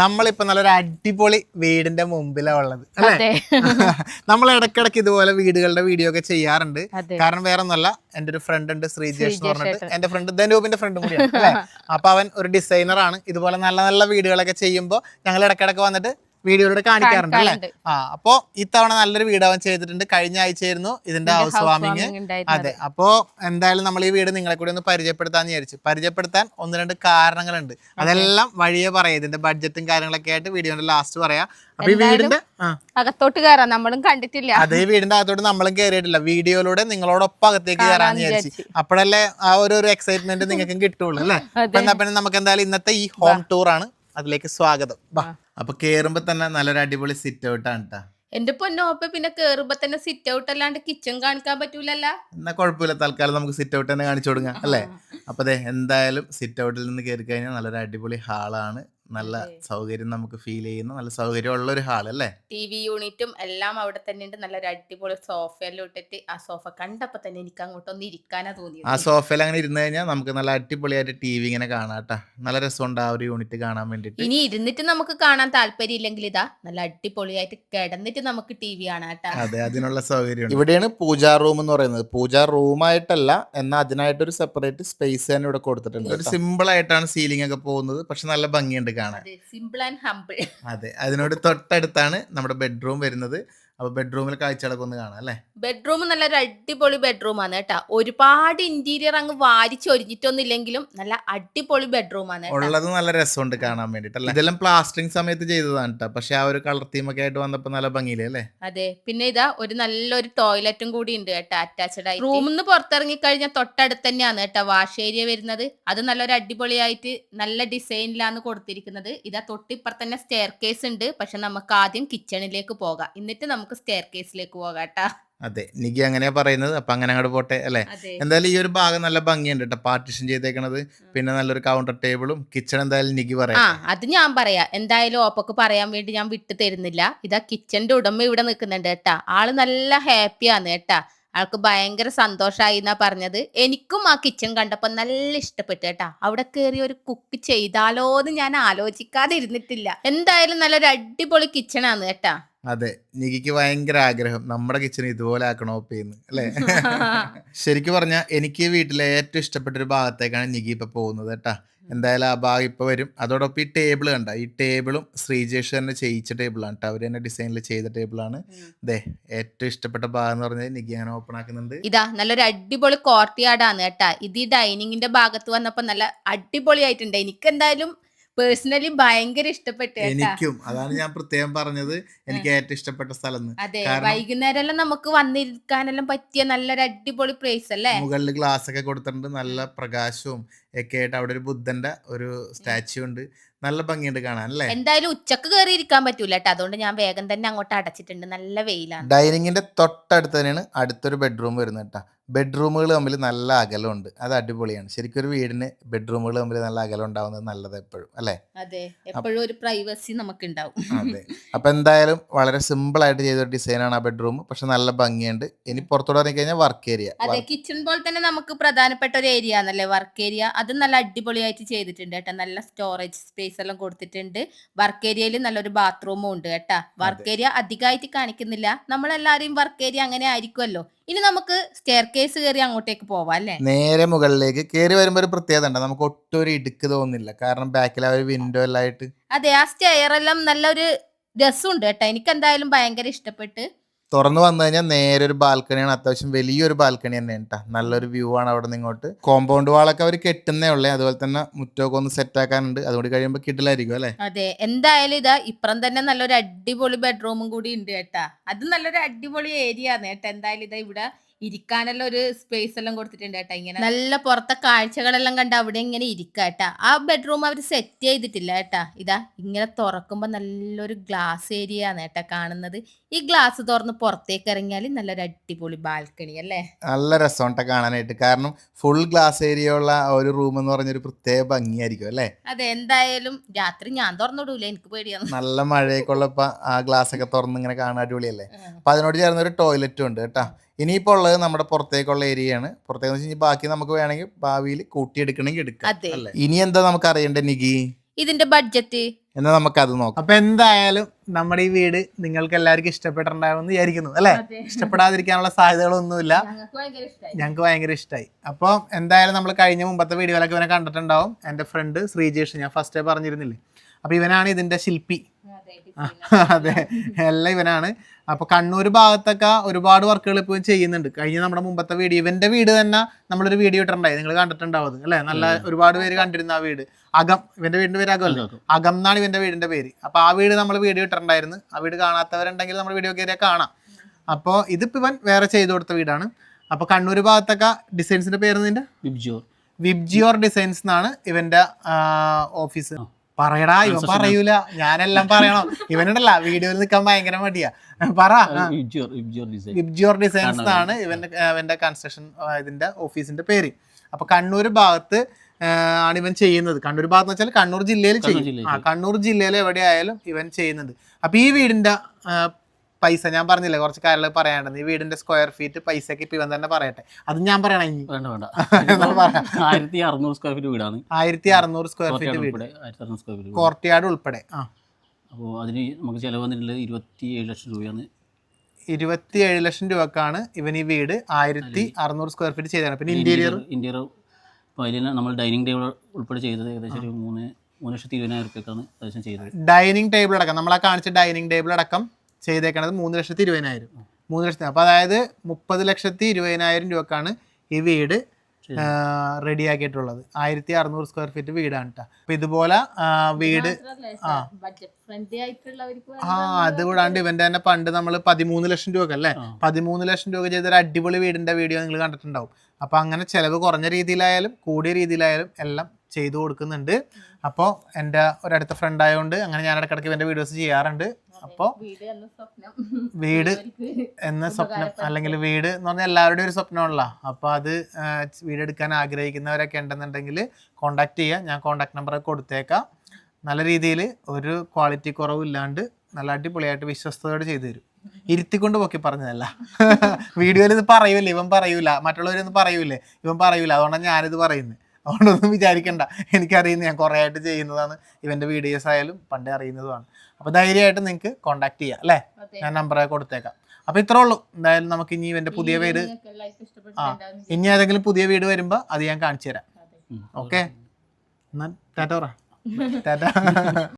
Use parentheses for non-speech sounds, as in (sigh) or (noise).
നമ്മളിപ്പോ നല്ലൊരു അടിപൊളി വീടിന്റെ മുമ്പിലാ ഉള്ളത് അല്ലേ? (laughs) നമ്മൾ ഇടക്കിടക്ക് ഇതുപോലെ വീടുകളുടെ വീഡിയോ ഒക്കെ ചെയ്യാറുണ്ട്. കാരണം വേറെ ഒന്നല്ല എന്റെ ഒരു ഫ്രണ്ട് ഉണ്ട് ശ്രീജേഷ് എന്ന് പറഞ്ഞിട്ട്. എന്റെ ഫ്രണ്ട് ധനൂപിന്റെ ഫ്രണ്ട് കൂടിയാണ് അല്ലേ? (laughs) അപ്പൊ അവൻ ഒരു ഡിസൈനർ ആണ്. ഇതുപോലെ നല്ല നല്ല വീടുകളൊക്കെ ചെയ്യുമ്പോൾ ഞങ്ങൾ ഇടക്കിടക്ക് വന്നിട്ട് വീഡിയോയിലൂടെ കാണിക്കാറുണ്ട് അല്ലേ. ആ അപ്പോ ഇത്തവണ നല്ലൊരു വീട് അവൻ ചെയ്തിട്ടുണ്ട്. കഴിഞ്ഞ ആഴ്ചയായിരുന്നു ഇതിന്റെ ഹൗസ് വാമിങ് അതെ. അപ്പോ എന്തായാലും നമ്മൾ ഈ വീട് നിങ്ങളെ കൂടി ഒന്ന് പരിചയപ്പെടുത്താന്ന് വിചാരിച്ചു. പരിചയപ്പെടുത്താൻ ഒന്ന് രണ്ട് കാരണങ്ങളുണ്ട്. അതെല്ലാം വഴിയെ പറയാം. ഇതിന്റെ ബഡ്ജറ്റും കാര്യങ്ങളൊക്കെ ആയിട്ട് വീഡിയോന്റെ ലാസ്റ്റ് പറയാം. അപ്പൊ ഈ വീടിന്റെ അകത്തോട്ട് കയറാം നമ്മളും കണ്ടിട്ടില്ല. അതേ വീടിന്റെ അകത്തോട്ട് നമ്മളും കയറിയിട്ടില്ല വീഡിയോയിലൂടെ നിങ്ങളോടൊപ്പം അകത്തേക്ക് കയറാന്ന് വിചാരിച്ചു. അപ്പോഴല്ലേ ആ ഒരു എക്സൈറ്റ്മെന്റ് നിങ്ങൾക്കും കിട്ടുള്ളൂ അല്ലേ? (laughs) എന്നാ പിന്നെ നമുക്ക് എന്തായാലും ഇന്നത്തെ ഈ ഹോം ടൂർ ആണ് അതിലേക്ക് സ്വാഗതം. വാ. അപ്പൊ കേറുമ്പോ തന്നെ നല്ലൊരു അടിപൊളി സിറ്റ് ഔട്ടാണ് കേട്ടാ എന്റെ പൊന്നോപ്പ പിന്നെ കേറുമ്പോ തന്നെ സിറ്റ് ഔട്ട് അല്ലാണ്ട് കിച്ചൺ കാണിക്കാൻ പറ്റൂലല്ല? എന്നാ കുഴപ്പമില്ല തൽക്കാലം നമുക്ക് സിറ്റ് ഔട്ട് തന്നെ കാണിച്ചു കൊടുക്കാം അല്ലേ? അപ്പൊ അതെ എന്തായാലും സിറ്റ് ഔട്ടിൽ നിന്ന് കയറി കഴിഞ്ഞാൽ നല്ലൊരു അടിപൊളി ഹാളാണ് നല്ല സൗകര്യം നമുക്ക് ഫീൽ ചെയ്യുന്ന നല്ല സൗകര്യമുള്ള ഒരു ഹാൾ അല്ലേ ടി വി യൂണിറ്റും എല്ലാം അവിടെ തന്നെ ഉണ്ട്. നല്ലൊരു അടിപൊളി സോഫയെല്ലാം ഇട്ടിട്ട് ആ സോഫ കണ്ടപ്പോ തന്നെ എനിക്ക് അങ്ങോട്ട് ഒന്ന് ഇരിക്കാനാ ആ തോന്നിയത് സോഫയിൽ അങ്ങനെ ഇരുന്ന് കഴിഞ്ഞാൽ നമുക്ക് നല്ല അടിപൊളിയായിട്ട് ടി വി ഇങ്ങനെ കാണാം കേട്ടോ. നല്ല രസമുണ്ട് ആ ഒരു യൂണിറ്റ് കാണാൻ വേണ്ടിട്ട് ഇനി ഇരുന്നിട്ട് നമുക്ക് കാണാൻ താല്പര്യം ഇല്ലെങ്കിൽ ഇതാ നല്ല അടിപൊളിയായിട്ട് കിടന്നിട്ട് നമുക്ക് ടി വി കാണാം കേട്ടോ. അതെ അതിനുള്ള സൗകര്യം ഇവിടെയാണ് പൂജാ റൂം എന്ന് പറയുന്നത്. പൂജാ റൂം റൂമായിട്ടല്ല എന്നാൽ അതിനായിട്ടൊരു സെപ്പറേറ്റ് സ്പേസ് തന്നെ ഇവിടെ കൊടുത്തിട്ടുണ്ട്. ഒരു സിമ്പിൾ ആയിട്ടാണ് സീലിംഗ് ഒക്കെ പോകുന്നത്. പക്ഷെ നല്ല ഭംഗിയുണ്ട് കാണാൻ. അതെ സിമ്പിൾ ആൻഡ് ഹംബിൾ അതെ അതിനോട് തൊട്ടടുത്താണ് നമ്മുടെ ബെഡ്റൂം വരുന്നത്. അപ്പൊ ബെഡ്റൂമിൽ കാഴ്ചകളൊക്കെ ഒന്ന് കാണാം അല്ലേ? ബെഡ്റൂം നല്ലൊരു അടിപൊളി ബെഡ്റൂം ആണ് കേട്ടാ. ഒരുപാട് ഇന്റീരിയർ അങ്ങ് വാരിച്ചൊരിഞ്ഞിട്ടൊന്നും ഇല്ലെങ്കിലും നല്ല അടിപൊളി ബെഡ്റൂം ആണ് കേട്ടാ. ഉള്ളത് നല്ല രസമുണ്ട് കാണാൻ വേണ്ടിട്ട് അല്ലേ? ഇതെല്ലാം പ്ലാസ്റ്ററിങ് സമയത്ത് ചെയ്തതാണ് കേട്ടോ. പക്ഷെ ആ ഒരു കളർ തീമൊക്കെ ആയിട്ട് വന്നപ്പോ നല്ല ഭംഗിയില്ലേ അല്ലേ? അതെ. പിന്നെ ഇതാ ഒരു നല്ലൊരു ടോയ്ലറ്റും കൂടി ഉണ്ട് കേട്ടോ അറ്റാച്ച്ഡ് ആയി റൂമിൽ നിന്ന് പുറത്തിറങ്ങി കഴിഞ്ഞാൽ തൊട്ടടുത്ത് തന്നെയാണ് കേട്ടോ വാഷ് ഏരിയ വരുന്നത്. അത് നല്ലൊരു അടിപൊളിയായിട്ട് നല്ല ഡിസൈനിലാണ് കൊടുത്തിരിക്കുന്നത്. ഇതാ തൊട്ടിപ്പുറത്തന്നെ സ്റ്റെയർ കേസ് ഉണ്ട്. പക്ഷെ നമുക്ക് ആദ്യം കിച്ചണിലേക്ക് പോകാം. എന്നിട്ട് നമുക്ക് സ്റ്റെയർ കേസിലേക്ക് പോകാട്ടാ. അതെ നികി അങ്ങനെയാ പറയുന്നത്. അപ്പൊ അങ്ങനെ അങ്ങോട്ട് പോട്ടെ അല്ലെ? എന്തായാലും ഈ ഒരു ഭാഗം നല്ല ഭംഗിയുണ്ട് കേട്ടോ പാർട്ടിഷൻ ചെയ്തേക്കണത്. പിന്നെ നല്ലൊരു കൗണ്ടർ ടേബിളും കിച്ചൺ എന്തായാലും ആ പറയാം. അത് ഞാൻ പറയാ. എന്തായാലും ഓപ്പക്ക് പറയാൻ വേണ്ടി ഞാൻ വിട്ടു തരുന്നില്ല. ഇതാ കിച്ചന്റെ ഉടമ ഇവിടെ നിൽക്കുന്നുണ്ട് കേട്ടാ ആൾ നല്ല ഹാപ്പിയാണ് കേട്ടാ ആൾക്ക് ഭയങ്കര സന്തോഷമായി എന്നാ പറഞ്ഞത്. എനിക്കും ആ കിച്ചൺ കണ്ടപ്പോ നല്ല ഇഷ്ടപ്പെട്ടു കേട്ടാ അവിടെ കയറി ഒരു കുക്ക് ചെയ്താലോ എന്ന് ഞാൻ ആലോചിക്കാതെ ഇരുന്നിട്ടില്ല എന്തായാലും നല്ലൊരു അടിപൊളി കിച്ചണാണ് കേട്ടാ അതെ. നികിക്ക് ഭയങ്കര ആഗ്രഹം. നമ്മുടെ കിച്ചൺ ഇതുപോലെ ആക്കണോ പേന്ന് അല്ലേ? (laughs) ശരിക്കും പറഞ്ഞാൽ എനിക്ക് വീട്ടിലെ ഏറ്റവും ഇഷ്ടപ്പെട്ട ഒരു ഭാഗത്തേക്കാണ് നികി ഇപ്പൊ പോകുന്നത് കേട്ടാ. എന്തായാലും ആ ഭാഗം ഇപ്പൊ വരും. അതോടൊപ്പം ഈ ടേബിൾ കണ്ട ഈ ടേബിളും ശ്രീജേഷ് തന്നെ ചെയ്യിച്ച ടേബിളാണ് കേട്ടോ. അവർ തന്നെ ഡിസൈനിൽ ചെയ്ത ടേബിളാണ് അതെ ഏറ്റവും ഇഷ്ടപ്പെട്ട ഭാഗം എന്ന് പറഞ്ഞാൽ നികി അങ്ങനെ ഓപ്പൺ ആക്കുന്നുണ്ട്. ഇതാ നല്ലൊരു അടിപൊളി കോർട്ട്യാർഡാണ് കേട്ടാ. ഇത് ഈ ഡൈനിങ്ങിന്റെ ഭാഗത്ത് വന്നപ്പോ നല്ല അടിപൊളിയായിട്ടുണ്ട്. എനിക്ക് എന്തായാലും പേഴ്സണലി ഭയങ്കര ഇഷ്ടപ്പെട്ടു എനിക്കും. അതാണ് ഞാൻ (laughs) പ്രത്യേകം പറഞ്ഞത്. എനിക്ക് ഏറ്റവും ഇഷ്ടപ്പെട്ട സ്ഥലം അതെ വൈകുന്നേരം എല്ലാം നമുക്ക് വന്നിരിക്കാനെല്ലാം പറ്റിയ നല്ലൊരു അടിപൊളി പ്ലേസ് അല്ലേ? മുകളിൽ ഗ്ലാസ് ഒക്കെ കൊടുത്തിട്ടുണ്ട്. നല്ല പ്രകാശവും ഒക്കെ ആയിട്ട് അവിടെ ഒരു ബുദ്ധന്റെ ഒരു സ്റ്റാച്യു ഉണ്ട്. നല്ല ഭംഗിയുണ്ട് കാണാൻ അല്ലേ? എന്തായാലും ഉച്ചയ്ക്ക് കയറി ഇരിക്കാൻ പറ്റൂല കേട്ടോ. അതുകൊണ്ട് ഞാൻ വേഗം തന്നെ അങ്ങോട്ട് അടച്ചിട്ടുണ്ട്. നല്ല വെയിലാണ്. ഡൈനിങ്ങിന്റെ തൊട്ടടുത്ത് തന്നെയാണ് അടുത്തൊരു ബെഡ്റൂം വരുന്നത് കേട്ടോ. ബെഡ്റൂമുകൾ തമ്മിൽ നല്ല അകലമുണ്ട്. അത് അടിപൊളിയാണ്. ശരിക്കും ഒരു വീടിന് ബെഡ്റൂമുകൾ തമ്മിൽ നല്ല അകലം ഉണ്ടാവുന്നത് നല്ലത് എപ്പോഴും അല്ലേ? അതെ. എപ്പോഴും ഒരു പ്രൈവസി നമുക്ക് ഉണ്ടാവും അതെ. അപ്പൊ എന്തായാലും വളരെ സിമ്പിൾ ആയിട്ട് ചെയ്ത ഡിസൈൻ ആണ് ആ ബെഡ്റൂം. പക്ഷെ നല്ല ഭംഗിയുണ്ട്. ഇനി പുറത്തോട്ട് ഇറങ്ങി കഴിഞ്ഞാൽ വർക്ക് ഏരിയ അതെ കിച്ചൺ പോലെ തന്നെ നമുക്ക് പ്രധാനപ്പെട്ട ഒരു ഏരിയ ആണല്ലേ വർക്ക് ഏരിയ അത് നല്ല അടിപൊളിയായിട്ട് ചെയ്തിട്ടുണ്ട് കേട്ടോ. നല്ല സ്റ്റോറേജ് സ്പേസ് എല്ലാം കൊടുത്തിട്ടുണ്ട്. വർക്ക് ഏരിയയിൽ നല്ലൊരു ബാത്റൂമും ഉണ്ട് കേട്ടാ. വർക്ക് ഏരിയ അധികമായിട്ട് കാണിക്കുന്നില്ല. നമ്മളെല്ലാരും വർക്ക് ഏരിയ അങ്ങനെ ആയിരിക്കുമല്ലോ. ഇനി നമുക്ക് സ്റ്റെയർ കേസ് കയറി അങ്ങോട്ടേക്ക് പോവാം അല്ലേ? നേരെ മുകളിലേക്ക് കയറി വരുമ്പോ ഒരു പ്രത്യേകത ഉണ്ട്. നമുക്ക് ഒട്ടും ഒരു ഇടുക്ക് തോന്നില്ല കാരണം ബാക്കിൽ ആ ഒരു വിൻഡോ എല്ലാം ആയിട്ട് അതെ ആ സ്റ്റെയർ എല്ലാം നല്ലൊരു രസമുണ്ട് കേട്ടോ. എനിക്ക് എന്തായാലും ഭയങ്കര ഇഷ്ടപ്പെട്ട് തുറന്നു വന്നു കഴിഞ്ഞാൽ നേരെ ഒരു ബാൽക്കണിയാണ് അത്യാവശ്യം വലിയൊരു ബാൽക്കണി തന്നെയാണ് കേട്ടോ നല്ലൊരു വ്യൂ ആണ് അവിടെ നിന്ന് ഇങ്ങോട്ട് കോമ്പൗണ്ട് വാളൊക്കെ അവർ കെട്ടുന്നേ ഉള്ളേ. അതുപോലെ തന്നെ മുറ്റമൊക്കെ ഒന്ന് സെറ്റ് ആക്കാനുണ്ട്. അതുകൊണ്ട് കഴിയുമ്പോൾ കിട്ടില്ലായിരിക്കും അല്ലേ? അതെ. എന്തായാലും ഇതാ ഇപ്പുറം തന്നെ നല്ലൊരു അടിപൊളി ബെഡ്റൂമും കൂടി ഉണ്ട് കേട്ടാ അത് നല്ലൊരു അടിപൊളി ഏരിയ ആണ് കേട്ടാ എന്തായാലും ഇതാ ഇവിടെ ഇരിക്കാനെല്ലാം ഒരു സ്പേസ് എല്ലാം കൊടുത്തിട്ടുണ്ട് കേട്ടോ ഇങ്ങനെ. നല്ല പുറത്തെ കാഴ്ചകളെല്ലാം കണ്ട് അവിടെ ഇങ്ങനെ ഇരിക്കുക കേട്ടാ ആ ബെഡ്റൂം അവർ സെറ്റ് ചെയ്തിട്ടില്ല കേട്ടാ ഇതാ ഇങ്ങനെ തുറക്കുമ്പോ നല്ലൊരു ഗ്ലാസ് ഏരിയ ആണ് കേട്ടാ കാണുന്നത്. ഈ ഗ്ലാസ് തുറന്ന് പുറത്തേക്ക് ഇറങ്ങിയാൽ നല്ലൊരു അടിപൊളി ബാൽക്കണി അല്ലേ? നല്ല രസമുണ്ട് കാണാനായിട്ട്. കാരണം ഫുൾ ഗ്ലാസ് ഏരിയ ഉള്ള ഒരു റൂം എന്ന് പറഞ്ഞൊരു പ്രത്യേക ഭംഗിയായിരിക്കും അല്ലേ? അതെ എന്തായാലും രാത്രി ഞാൻ തുറന്നിടൂല എനിക്ക് പേടിയാണ്. നല്ല മഴയൊക്കെ ഉള്ളപ്പോ ആ ഗ്ലാസ് ഒക്കെ തുറന്ന് ഇങ്ങനെ കാണാൻ അടിപൊളിയല്ലേ? അപ്പൊ അതിനോട് ചേർന്ന ഒരു ടോയ്ലറ്റും ഉണ്ട് കേട്ടാ ഇനിയിപ്പോ ഉള്ളത് നമ്മുടെ പുറത്തേക്കുള്ള ഏരിയയാണ് പുറത്തേക്ക് വെച്ച് കഴിഞ്ഞാൽ ബാക്കി നമുക്ക് വേണമെങ്കിൽ ഭാവിയിൽ കൂട്ടിയെടുക്കണമെങ്കിൽ എടുക്കാം. അതെ. അല്ലേ? ഇനി എന്താ നമുക്ക് അറിയണ്ടേ നികി? ഇതിന്റെ ബഡ്ജറ്റ് എന്നാ നമുക്ക് അത് നോക്കാം. അപ്പൊ എന്തായാലും നമ്മുടെ ഈ വീട് നിങ്ങൾക്ക് എല്ലാവർക്കും ഇഷ്ടപ്പെട്ടിട്ടുണ്ടാവുമെന്ന് വിചാരിക്കുന്നു അല്ലെ? ഇഷ്ടപ്പെടാതിരിക്കാനുള്ള സാധ്യതകളൊന്നുമില്ല. ഞങ്ങൾക്ക് ഭയങ്കര ഇഷ്ടമായി ഞങ്ങൾക്ക് ഭയങ്കര ഇഷ്ടമായി അപ്പോൾ എന്തായാലും നമ്മൾ കഴിഞ്ഞ മുമ്പത്തെ വീഡിയോയിലൊക്കെ ഇവനെ കണ്ടിട്ടുണ്ടാവും. എന്റെ ഫ്രണ്ട് ശ്രീജേഷ് ഞാൻ ഫസ്റ്റേ പറഞ്ഞിരുന്നില്ലേ? അപ്പോൾ ഇവനാണ് ഇതിന്റെ ശില്പി. അതെ എല്ലാം ഇവനാണ്. അപ്പൊ കണ്ണൂർ ഭാഗത്തൊക്കെ ഒരുപാട് വർക്കുകൾ ഇപ്പോൾ ചെയ്യുന്നുണ്ട്. കഴിഞ്ഞ നമ്മുടെ മുമ്പത്തെ വീഡിയോ ഇവന്റെ വീട് തന്നെ നമ്മളൊരു വീഡിയോ ഇട്ടിട്ടുണ്ടായി. നിങ്ങൾ കണ്ടിട്ടുണ്ടാവും അത് അല്ലേ? നല്ല ഒരുപാട് പേര് കണ്ടിരുന്ന ആ വീട്. അകം ഇവന്റെ വീടിന്റെ പേര് അകം അകം. എന്നാണ് ഇവന്റെ വീടിന്റെ പേര്. അപ്പൊ ആ വീട് നമ്മൾ വീഡിയോ ഇട്ടിട്ടുണ്ടായിരുന്നു. ആ വീട് കാണാത്തവരുണ്ടെങ്കിൽ നമ്മൾ വീഡിയോ കയറിയാൽ കാണാം. അപ്പോൾ ഇതിപ്പോൾ ഇവൻ വേറെ ചെയ്തു കൊടുത്ത വീടാണ്. അപ്പോൾ കണ്ണൂർ ഭാഗത്തൊക്കെ ഡിസൈൻസിന്റെ പേര് നിന്റെ വിബ്ജോർ വിബ്ജിയോർ ഡിസൈൻസ് എന്നാണ് ഇവന്റെ ഓഫീസ് പറയടാ ഇവൻ പറയൂല. ഞാനെല്ലാം പറയണം. ഇവനുണ്ടല്ല വീഡിയോയിൽ നിൽക്കാൻ ഭയങ്കര മടിയാ. പറ. ഡിസൈൻസ് ആണ് ഇവന്റെ ഇവന്റെ കൺസ്ട്രക്ഷൻ ഇതിന്റെ ഓഫീസിന്റെ പേര്. അപ്പൊ കണ്ണൂർ ഭാഗത്ത് ആണ് ഇവൻ ചെയ്യുന്നത്. കണ്ണൂർ ഭാഗത്ത് വെച്ചാൽ കണ്ണൂർ ജില്ലയിൽ ചെയ്യും. ആ കണ്ണൂർ ജില്ലയിൽ എവിടെയായാലും ഇവൻ ചെയ്യുന്നുണ്ട്. അപ്പൊ ഈ വീടിന്റെ പൈസ ഞാൻ പറഞ്ഞില്ലേ കുറച്ച് കാര്യങ്ങൾ പറയാനുണ്ട്. ഈ വീടിന്റെ സ്ക്വയർ ഫീറ്റ് പൈസക്ക് ഇപ്പൊ ഇവൻ തന്നെ പറയട്ടെ. അത് ഞാൻ പറയണേ ഇനി. വേണ്ട വേണ്ട. (laughs) ആയിരത്തി അറുന്നൂറ് സ്ക്വയർ ഫീറ്റ് വീടാണ്. ആയിരത്തി അറുന്നൂറ് സ്ക്വയർ ഫീറ്റ് വീട്. കോർട്ടിയാട് ഉൾപ്പെടെ ആ. അപ്പോൾ അതിന് നമുക്ക് ചിലവ് വന്നിട്ടുള്ളത് ഇരുപത്തി ഏഴ് ലക്ഷം രൂപയാണ്. ഇരുപത്തി ഏഴ് ലക്ഷം രൂപക്കാണ് ഇവൻ ഈ വീട് ആയിരത്തി അറുന്നൂറ് സ്ക്വയർ ഫീറ്റ് ചെയ്തതാണ്. പിന്നെ ഇന്റീരിയർ ഇന്റീരിയർ ഇപ്പോൾ അതിൽ നമ്മൾ ഡൈനിങ് ടേബിൾ ഉൾപ്പെടെ ചെയ്തത് ഏകദേശം ഒരു മൂന്ന് മൂന്ന് ലക്ഷത്തി ഇരുപതിനായിരം റുപ്യക്കാണ് ഏകദേശം ചെയ്തത്. ഡൈനിങ് ടേബിൾ അടക്കം. നമ്മളാ കാണിച്ച ഡൈനിങ് ടേബിൾ അടക്കം ചെയ്തേക്കണത് മൂന്ന് ലക്ഷത്തി ഇരുപതിനായിരം. മൂന്ന് ലക്ഷത്തി അപ്പോൾ അതായത് മുപ്പത് ലക്ഷത്തി ഇരുപതിനായിരം രൂപക്കാണ് ഈ വീട് റെഡിയാക്കിയിട്ടുള്ളത് ആയിരത്തി അറുന്നൂറ് സ്ക്വയർ ഫീറ്റ് വീടാണ് കേട്ടോ അപ്പം ഇതുപോലെ ആ, വീട് ആ. ആ അത് കൂടാണ്ട് ഇവന്റെ തന്നെ പണ്ട് നമ്മൾ പതിമൂന്ന് ലക്ഷം രൂപ അല്ലേ. പതിമൂന്ന് ലക്ഷം രൂപ ചെയ്ത ഒരു അടിപൊളി വീടിന്റെ വീഡിയോ നിങ്ങൾ കണ്ടിട്ടുണ്ടാവും. അപ്പൊ അങ്ങനെ ചെലവ് കുറഞ്ഞ രീതിയിലായാലും കൂടിയ രീതിയിലായാലും എല്ലാം ചെയ്തു കൊടുക്കുന്നുണ്ട്. അപ്പോൾ എന്റെ ഒരടുത്ത ഫ്രണ്ട് ആയതുകൊണ്ട് അങ്ങനെ ഞാൻ ഇടയ്ക്കിടയ്ക്ക് ഇവന്റെ വീഡിയോസ് ചെയ്യാറുണ്ട്. അപ്പോൾ വീട് എന്ന സ്വപ്നം. വീട് എന്ന സ്വപ്നം അല്ലെങ്കിൽ വീട് എന്ന് പറഞ്ഞാൽ എല്ലാവരുടെയും ഒരു സ്വപ്നമാണല്ലോ. അപ്പോൾ അത് വീടെടുക്കാൻ വീട് എടുക്കാൻ ആഗ്രഹിക്കുന്നവരൊക്കെ ഉണ്ടെന്നുണ്ടെങ്കിൽ കോണ്ടാക്ട് ചെയ്യുക ഞാൻ കോണ്ടാക്ട് നമ്പർ കൊടുത്തേക്കാം. നല്ല രീതിയിൽ ഒരു ക്വാളിറ്റി കുറവില്ലാണ്ട് നല്ല അടിപൊളിയായിട്ട് വിശ്വസ്തയോടെ ചെയ്തു തരും. ഇരുത്തിക്കൊണ്ട് പൊക്കി പറഞ്ഞതല്ല. (laughs) വീഡിയോയിൽ ഇത് പറയൂലേ ഇവൻ പറയൂല. മറ്റുള്ളവരൊന്നും പറയൂലേ. ഇവൻ പറയൂല. അതുകൊണ്ടാണ് ഞാനിത് പറയുന്നത്. അതുകൊണ്ടൊന്നും വിചാരിക്കണ്ട. എനിക്കറിയുന്ന ഞാൻ കുറേ ആയിട്ട് ചെയ്യുന്നതാണ്. ഇവന്റെ വീഡിയോസ് ആയാലും പണ്ടേ അറിയുന്നതുമാണ്. അപ്പോൾ ധൈര്യമായിട്ട് നിങ്ങൾക്ക് കോണ്ടാക്ട് ചെയ്യാം അല്ലേ? ഞാൻ നമ്പർ കൊടുത്തേക്കാം. അപ്പോൾ ഇത്രേ ഉള്ളൂ. എന്തായാലും നമുക്ക് ഇനി ഇവന്റെ പുതിയ വീട് ആ ഇനി ഏതെങ്കിലും പുതിയ വീട് വരുമ്പോൾ അത് ഞാൻ കാണിച്ചു തരാം. ഓക്കെ? എന്നാൽ ടാറ്റ പറ. (laughs) ടാറ്റ.